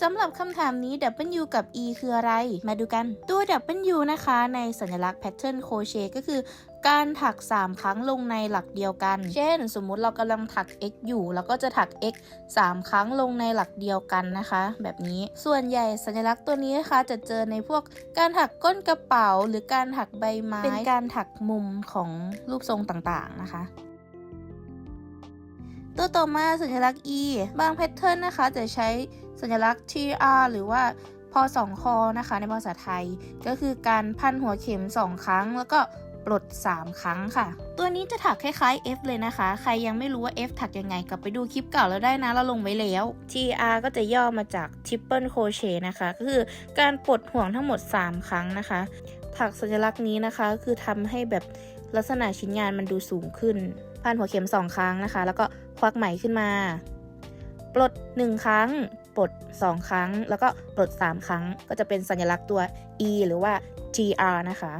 สำหรับคำถามนี้ W กับ E คืออะไร มาดูกัน ตัว W นะคะ ในสัญลักษณ์ Pattern Crochet ก็คือการถัก 3 ครั้งลงในหลักเดียวกัน เช่น สมมุติเรากำลังถัก x อยู่เราก็จะถัก x 3 ครั้งลงในหลักเดียวกันนะคะ แบบนี้ ส่วนใหญ่สัญลักษณ์ตัวนี้นะคะ จะเจอในพวกการถักก้นกระเป๋า หรือการถักใบไม้ เป็นการถักมุมของรูปทรงต่างๆ นะคะตัวต่อมาสัญลักษณ์ e บางแพทเทิร์นนะคะจะใช้ สัญลักษณ์ tr หรือว่าพอสองคอนะคะในภาษาไทย ก็คือการพันหัวเข็ม 2 ครั้ง แล้วก็ปลด 3 ครั้งค่ะ ตัวนี้จะถักคล้ายๆ F เลยนะคะ ใครยังไม่รู้ว่า F ถักยังไงกลับไปดูคลิปเก่าแล้วได้นะ เราลงไว้แล้ว tr ก็จะย่อมาจาก triple crochet นะคะ ก็คือการปลดห่วงทั้งหมด 3 ครั้งนะคะ ถักสัญลักษณ์นี้นะคะ คือทำให้แบบลักษณะชิ้นงานมันดูสูงขึ้น พันหัวเข็ม 2 ครั้งนะคะ แล้วก็ควักไหมขึ้นมา ปลด 1 ครั้ง ปลด 2 ครั้ง แล้วก็ปลด 3 ครั้ง ก็จะเป็นสัญลักษณ์ตัว e หรือว่า tr นะคะ